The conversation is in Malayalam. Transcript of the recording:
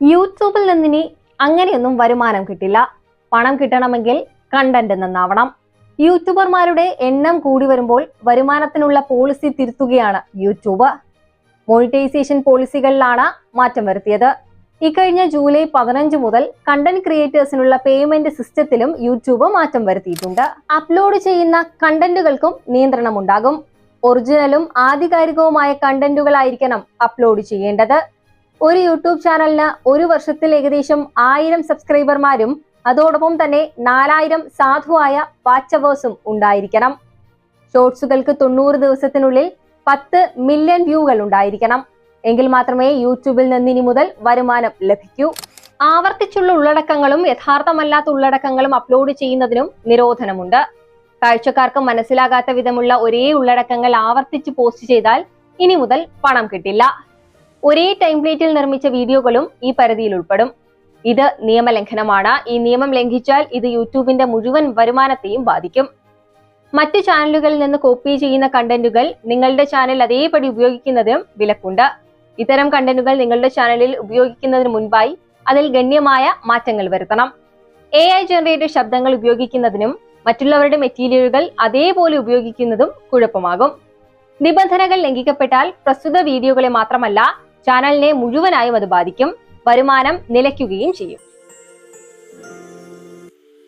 യൂട്യൂബിൽ നിന്നിനി അങ്ങനെയൊന്നും വരുമാനം കിട്ടില്ല. പണം കിട്ടണമെങ്കിൽ കണ്ടന്റ് നന്നാവണം. യൂട്യൂബർമാരുടെ എണ്ണം കൂടി വരുമ്പോൾ വരുമാനത്തിനുള്ള പോളിസി തിരുത്തുകയാണ് യൂട്യൂബ്. മോണിറ്റൈസേഷൻ പോളിസികളിലാണ് മാറ്റം വരുത്തിയത്. ഇക്കഴിഞ്ഞ ജൂലൈ പതിനഞ്ച് മുതൽ കണ്ടന്റ് ക്രിയേറ്റേഴ്സിനുള്ള പേയ്മെന്റ് സിസ്റ്റത്തിലും യൂട്യൂബ് മാറ്റം വരുത്തിയിട്ടുണ്ട്. അപ്ലോഡ് ചെയ്യുന്ന കണ്ടന്റുകൾക്കും നിയന്ത്രണമുണ്ടാകും. ഒറിജിനലും ആധികാരികവുമായ കണ്ടന്റുകളായിരിക്കണം അപ്ലോഡ് ചെയ്യേണ്ടത്. ഒരു യൂട്യൂബ് ചാനലിന് ഒരു വർഷത്തിൽ ഏകദേശം ആയിരം സബ്സ്ക്രൈബർമാരും അതോടൊപ്പം തന്നെ നാലായിരം സാധുവായ വാച്ചവേഴ്സും ഉണ്ടായിരിക്കണം. ഷോർട്സുകൾക്ക് തൊണ്ണൂറ് ദിവസത്തിനുള്ളിൽ പത്ത് മില്യൺ വ്യൂകൾ ഉണ്ടായിരിക്കണം. എങ്കിൽ മാത്രമേ യൂട്യൂബിൽ നിന്ന് ഇനി മുതൽ വരുമാനം ലഭിക്കൂ. ആവർത്തിച്ചുള്ള ഉള്ളടക്കങ്ങളും യഥാർത്ഥമല്ലാത്ത ഉള്ളടക്കങ്ങളും അപ്ലോഡ് ചെയ്യുന്നതിനും നിരോധനമുണ്ട്. കാഴ്ചക്കാർക്ക് മനസ്സിലാകാത്ത വിധമുള്ള ഒരേ ഉള്ളടക്കങ്ങൾ ആവർത്തിച്ച് പോസ്റ്റ് ചെയ്താൽ ഇനി മുതൽ പണം കിട്ടില്ല. ഒരേ ടൈംപ്ലേറ്റിൽ നിർമ്മിച്ച വീഡിയോകളും ഈ പരിധിയിൽ ഉൾപ്പെടും. ഇത് നിയമലംഘനമാണ്. ഈ നിയമം ലംഘിച്ചാൽ ഇത് യൂട്യൂബിന്റെ മുഴുവൻ വരുമാനത്തെയും ബാധിക്കും. മറ്റ് ചാനലുകളിൽ നിന്ന് കോപ്പി ചെയ്യുന്ന കണ്ടന്റുകൾ നിങ്ങളുടെ ചാനൽ അതേപടി ഉപയോഗിക്കുന്നതിനും വിലക്കുണ്ട്. ഇത്തരം കണ്ടന്റുകൾ നിങ്ങളുടെ ചാനലിൽ ഉപയോഗിക്കുന്നതിന് മുൻപായി അതിൽ ഗണ്യമായ മാറ്റങ്ങൾ വരുത്തണം. എ ഐ ജനറേറ്റഡ് ശബ്ദങ്ങൾ ഉപയോഗിക്കുന്നതിനും മറ്റുള്ളവരുടെ മെറ്റീരിയലുകൾ അതേപോലെ ഉപയോഗിക്കുന്നതും കുഴപ്പമാകും. നിബന്ധനകൾ ലംഘിക്കപ്പെട്ടാൽ പ്രസ്തുത വീഡിയോകളെ മാത്രമല്ല ചാനലിനെ മുഴുവനായും അത് ബാധിക്കും. വരുമാനം നിലയ്ക്കുകയും ചെയ്യും.